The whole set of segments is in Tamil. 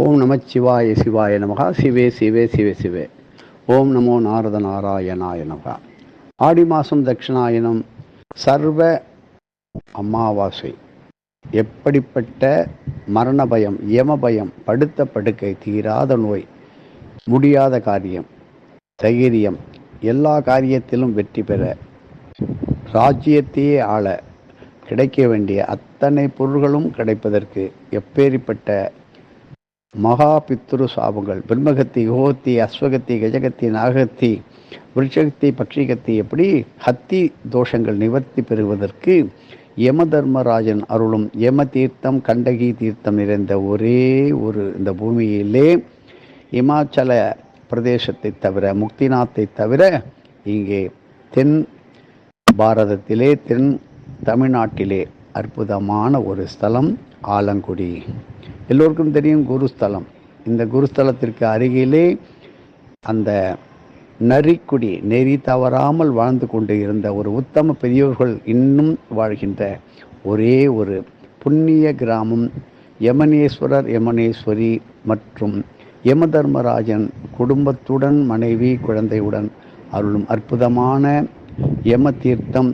ஓம் நம சிவாய சிவாய நமகா. சிவே சிவே சிவே சிவே. ஓம் நமோ நாரத நாராயணாய நமகா. ஆடி மாதம் தட்சிணாயனம் சர்வ அமாவாசை. எப்படிப்பட்ட மரண பயம் யம பயம் படுத்த படுக்கை தீராத நோய் முடியாத காரியம் தைரியம் எல்லா காரியத்திலும் வெற்றி பெற ராஜ்யத்தையே ஆள கிடைக்க வேண்டிய அத்தனை பொருள்களும் கிடைப்பதற்கு எப்பேறிப்பட்ட மகா பித்ரு சாபங்கள். பிரம்மகத்தி யோகத்தி அஸ்வகத்தி கஜகத்தி நாகத்தி விருட்சகத்தி பக்ஷிகத்தி எப்படி ஹத்தி தோஷங்கள் நிவர்த்தி பெறுவதற்கு யம தர்மராஜன் அருளும் யம தீர்த்தம் கண்டகி தீர்த்தம் நிறைந்த ஒரே ஒரு இந்த பூமியிலே இமாச்சல பிரதேசத்தை தவிர முக்திநாத்தை தவிர இங்கே தென் பாரதத்திலே தென் தமிழ்நாட்டிலே அற்புதமான ஒரு ஸ்தலம் ஆலங்குடி. எல்லோருக்கும் தெரியும் குருஸ்தலம். இந்த குருஸ்தலத்திற்கு அருகிலே அந்த நரிக்குடி நெறி தவறாமல் வாழ்ந்து கொண்டு இருந்த ஒரு உத்தம பெரியோர்கள் இன்னும் வாழ்கின்ற ஒரே ஒரு புண்ணிய கிராமம் யமனேஸ்வரர் யமனேஸ்வரி மற்றும் யமதர்மராஜன் குடும்பத்துடன் மனைவி குழந்தையுடன் அருளும் அற்புதமான யம தீர்த்தம்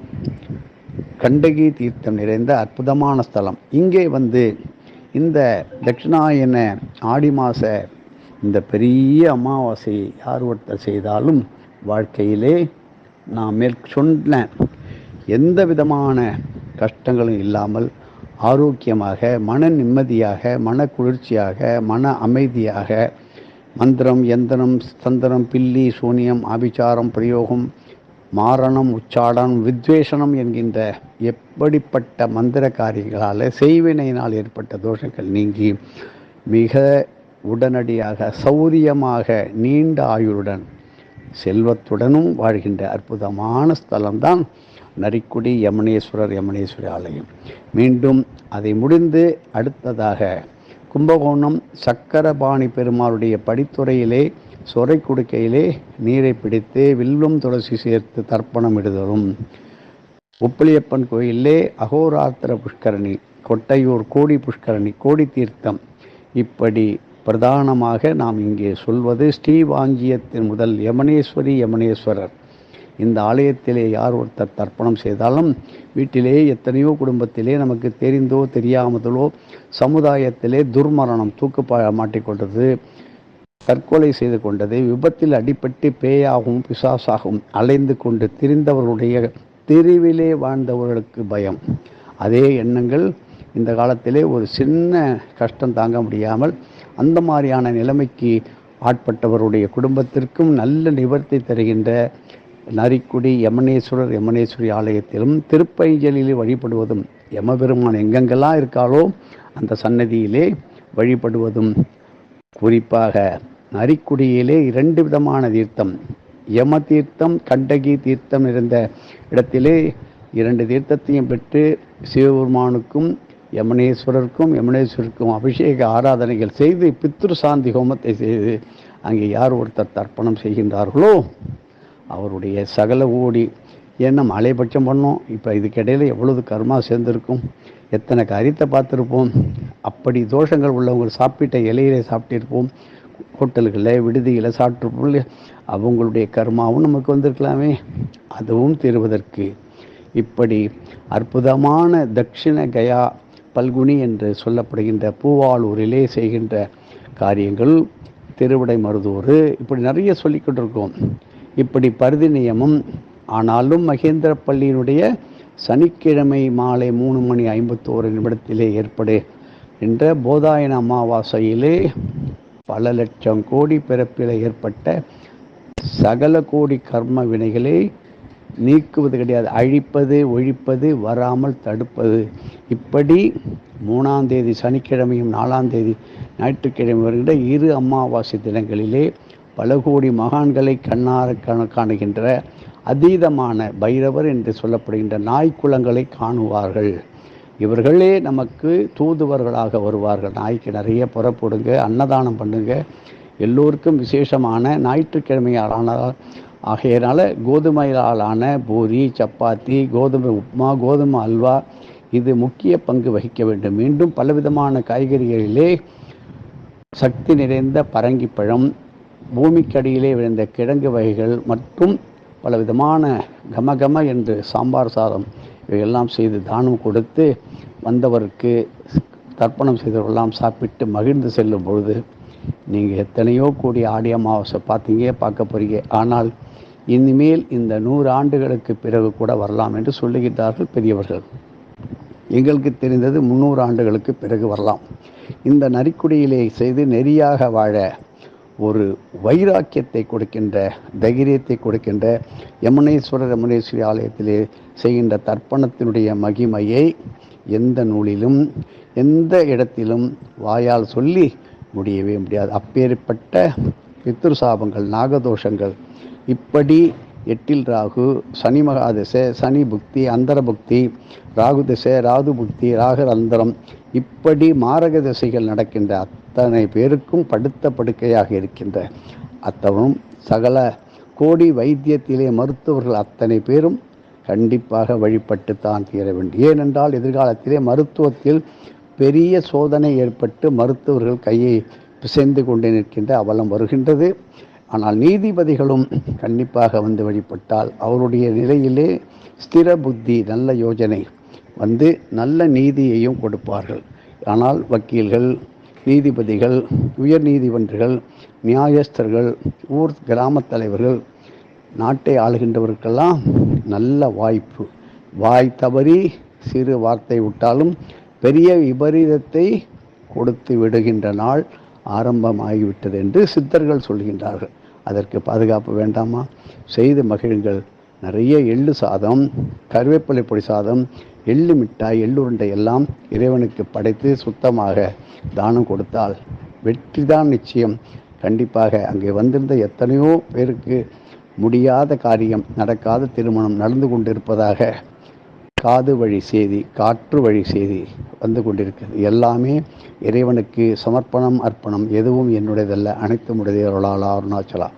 கண்டகி தீர்த்தம் நிறைந்த அற்புதமான ஸ்தலம். இங்கே வந்து இந்த தட்சிணாயன ஆடி மாத இந்த பெரிய அமாவாசையை யார் ஒருத்தர் செய்தாலும் வாழ்க்கையிலே நான் மேற் சொன்ன எந்த விதமான கஷ்டங்களும் இல்லாமல் ஆரோக்கியமாக மன நிம்மதியாக மன குளிர்ச்சியாக மன அமைதியாக மந்திரம் எந்திரம் ஸ்தந்திரம் பில்லி சூனியம் ஆபிச்சாரம் பிரயோகம் மாரணம் உச்சாடனம் வித்வேஷனம் என்கின்ற எப்படிப்பட்ட மந்திர காரியங்களால் செய்வினையினால் ஏற்பட்ட தோஷங்கள் நீங்கி மிக உடனடியாக சௌரியமாக நீண்ட ஆயுளுடன் செல்வத்துடனும் வாழ்கின்ற அற்புதமான ஸ்தலம்தான் நரிக்குடி யமுனேஸ்வரர் யமுனேஸ்வரி ஆலயம். மீண்டும் அதை முடிந்து அடுத்ததாக கும்பகோணம் சக்கரபாணி பெருமாளுடைய படித்துறையிலே சொரை குடுக்கையிலே நீரை பிடித்து வில்லும் துளசி சேர்த்து தர்ப்பணம் இடுதலும் உப்பிலியப்பன் கோயிலே அகோராத்திர புஷ்கரணி கொட்டையூர் கோடி புஷ்கரணி கோடி தீர்த்தம். இப்படி பிரதானமாக நாம் இங்கே சொல்வது ஸ்ரீவாஞ்சியத்தின் முதல் யமனேஸ்வரி யமனேஸ்வரர். இந்த ஆலயத்திலே யார் ஒருத்தர் தர்ப்பணம் செய்தாலும் வீட்டிலே எத்தனையோ குடும்பத்திலே நமக்கு தெரிந்தோ தெரியாமதலோ சமுதாயத்திலே துர்மரணம் தூக்கு மாட்டிக்கொண்டது தற்கொலை செய்து கொண்டது விபத்தில் அடிபட்டு பேயாகவும் பிசாசாகவும் அலைந்து கொண்டு திரிந்தவர்களுடைய தெருவிலே வாழ்ந்தவர்களுக்கு பயம். அதே எண்ணங்கள் இந்த காலத்திலே ஒரு சின்ன கஷ்டம் தாங்க முடியாமல் அந்த மாதிரியான நிலைமைக்கு ஆட்பட்டவருடைய குடும்பத்திற்கும் நல்ல நிவர்த்தி தருகின்ற நரிக்குடி யமனேஸ்வரர் யமனேஸ்வரி ஆலயத்திலும் திருப்பைஞ்சலிலே வழிபடுவதும் யமபெருமான் எங்கெங்கெல்லாம் இருக்காளோ அந்த சன்னதியிலே வழிபடுவதும் குறிப்பாக நரிக்குடியிலே இரண்டு விதமான தீர்த்தம். யம தீர்த்தம் கண்டகி தீர்த்தம் இருந்த இடத்திலே இரண்டு தீர்த்தத்தையும் பெற்று சிவபெருமானுக்கும் யமனேஸ்வரருக்கும் யமுனேஸ்வருக்கும் அபிஷேக ஆராதனைகள் செய்து பித்ரு சாந்தி ஹோமத்தை செய்து அங்கே யார் ஒருத்தர் தர்ப்பணம் செய்கின்றார்களோ அவருடைய சகல ஓடி ஏன்னா மலைபட்சம் பண்ணோம். இப்போ இதுக்கிடையில் எவ்வளவு கர்மா சேர்ந்துருக்கும்? எத்தனை காரியத்தை பார்த்துருப்போம்? அப்படி தோஷங்கள் உள்ளவங்க சாப்பிட்ட இலையிலே சாப்பிட்டிருப்போம். ஹோட்டல்களில் விடுதியில் சாப்பிட்ருப்போம் அவங்களுடைய கர்மாவும் நமக்கு வந்திருக்கலாமே. அதுவும் தீர்வதற்கு. இப்படி அற்புதமான தட்சிண கயா பல்குனி என்று சொல்லப்படுகின்ற பூவாளூரிலே செய்கின்ற காரியங்கள் திருவிடை மருதூர் இப்படி நிறைய சொல்லிக்கிட்டு இப்படி பருதி நியமம் ஆனாலும் மகேந்திர பள்ளியினுடைய சனிக்கிழமை மாலை மூணு மணி ஐம்பத்தோரு நிமிடத்திலே ஏற்படு என்ற போதாயன அமாவாசையிலே பல லட்சம் கோடி பிறப்பில் ஏற்பட்ட சகல கோடி கர்ம வினைகளை நீக்குவது கிடையாது. அழிப்பது ஒழிப்பது வராமல் தடுப்பது. இப்படி மூணாம் தேதி சனிக்கிழமையும் நாலாம் தேதி ஞாயிற்றுக்கிழமை வருகின்ற இரு அமாவாசை தினங்களிலே பல கோடி மகான்களை கண்ணார காணுகின்ற அதீதமான பைரவர் என்று சொல்லப்படுகின்ற நாய்க்குளங்களை காணுவார்கள். இவர்களே நமக்கு தூதுவர்களாக வருவார்கள். நாய்க்கு நிறைய புறப்படுங்க அன்னதானம் பண்ணுங்க. எல்லோருக்கும் விசேஷமான ஞாயிற்றுக்கிழமையாலான ஆகையினால் கோதுமையாலான பூரி சப்பாத்தி கோதுமை உப்மா கோதுமை அல்வா இது முக்கிய பங்கு வகிக்க வேண்டும். மீண்டும் பலவிதமான காய்கறிகளிலே சக்தி நிறைந்த பரங்கிப்பழம் பூமிக்கடியிலே விழுந்த கிழங்கு வகைகள் மற்றும் பல விதமான கமகம என்று சாம்பார் சாதம் இவையெல்லாம் செய்து தானம் கொடுத்து வந்தவருக்கு தர்ப்பணம் செய்தவர்களெல்லாம் சாப்பிட்டு மகிழ்ந்து செல்லும் பொழுது நீங்கள் எத்தனையோ கூடிய ஆடி அமாவாசை பார்த்தீங்க பார்க்க போறீங்க. ஆனால் இனிமேல் இந்த நூறு ஆண்டுகளுக்கு பிறகு கூட வரலாம் என்று சொல்லுகின்றார்கள் பெரியவர்கள். எங்களுக்கு தெரிந்தது முந்நூறு ஆண்டுகளுக்கு பிறகு வரலாம். இந்த நரிக்குடியிலே செய்து நெறியாக வாழ ஒரு வைராக்கியத்தை கொடுக்கின்ற தைரியத்தை கொடுக்கின்ற யமுனேஸ்வரர் யமுனேஸ்வரி ஆலயத்திலே செய்கின்ற தர்ப்பணத்தினுடைய மகிமையை எந்த நூலிலும் எந்த இடத்திலும் வாயால் சொல்லி முடியவே முடியாது. அப்பேற்பட்ட பித்ரு சாபங்கள் நாகதோஷங்கள். இப்படி எட்டில் ராகு சனி மகாதிசை சனி புக்தி அந்தர புக்தி ராகு திசை ராது புக்தி ராகர் அந்தரம் இப்படி மாரக திசைகள் நடக்கின்ற அத்தனை பேருக்கும் படுத்த படுக்கையாக இருக்கின்ற அத்தவனும் சகல கோடி வைத்தியத்திலே மருத்துவர்கள் அத்தனை பேரும் கண்டிப்பாக வழிபட்டு தான் தீர வேண்டும். ஏனென்றால் எதிர்காலத்திலே மருத்துவத்தில் பெரிய சோதனை ஏற்பட்டு மருத்துவர்கள் கையை பிசைந்து கொண்டு நிற்கின்ற அவலம் வருகின்றது. ஆனால் நீதிபதிகளும் கண்டிப்பாக வந்து வழிபட்டால் அவருடைய நிலையிலே ஸ்திர புத்தி நல்ல யோஜனை வந்து நல்ல நீதியையும் கொடுப்பார்கள். ஆனால் வக்கீல்கள் நீதிபதிகள் உயர் நீதிமன்றங்கள் நியாயஸ்தர்கள் ஊர் கிராமத் தலைவர்கள் நாட்டை ஆளுகின்றவருக்கெல்லாம் நல்ல வாய்ப்பு. வாய் தவறி சிறு வார்த்தை விட்டாலும் பெரிய விபரீதத்தை கொடுத்து விடுகின்ற நாள் ஆரம்பமாகிவிட்டது என்று சித்தர்கள் சொல்கின்றார்கள். அதற்கு பாதுகாப்பு வேண்டாமா? செய்து மகிழுங்கள். நிறைய எள்ளு சாதம் கருவேப்பிலை பொடி சாதம் எள்ளு மிட்டாய் எள்ளுருண்டை எல்லாம் இறைவனுக்கு படைத்து சுத்தமாக தானம் கொடுத்தால் வெற்றி தான் நிச்சயம். கண்டிப்பாக அங்கே வந்திருந்த எத்தனையோ பேருக்கு முடியாத காரியம் நடக்காத திருமணம் நடந்து கொண்டிருப்பதாக காது வழி செய்தி காற்று வழி செய்தி வந்து கொண்டிருக்கிறது. எல்லாமே இறைவனுக்கு சமர்ப்பணம் அர்ப்பணம் எதுவும் என்னுடையதல்ல. அனைத்து உடையவர்களால் அருணாச்சலா.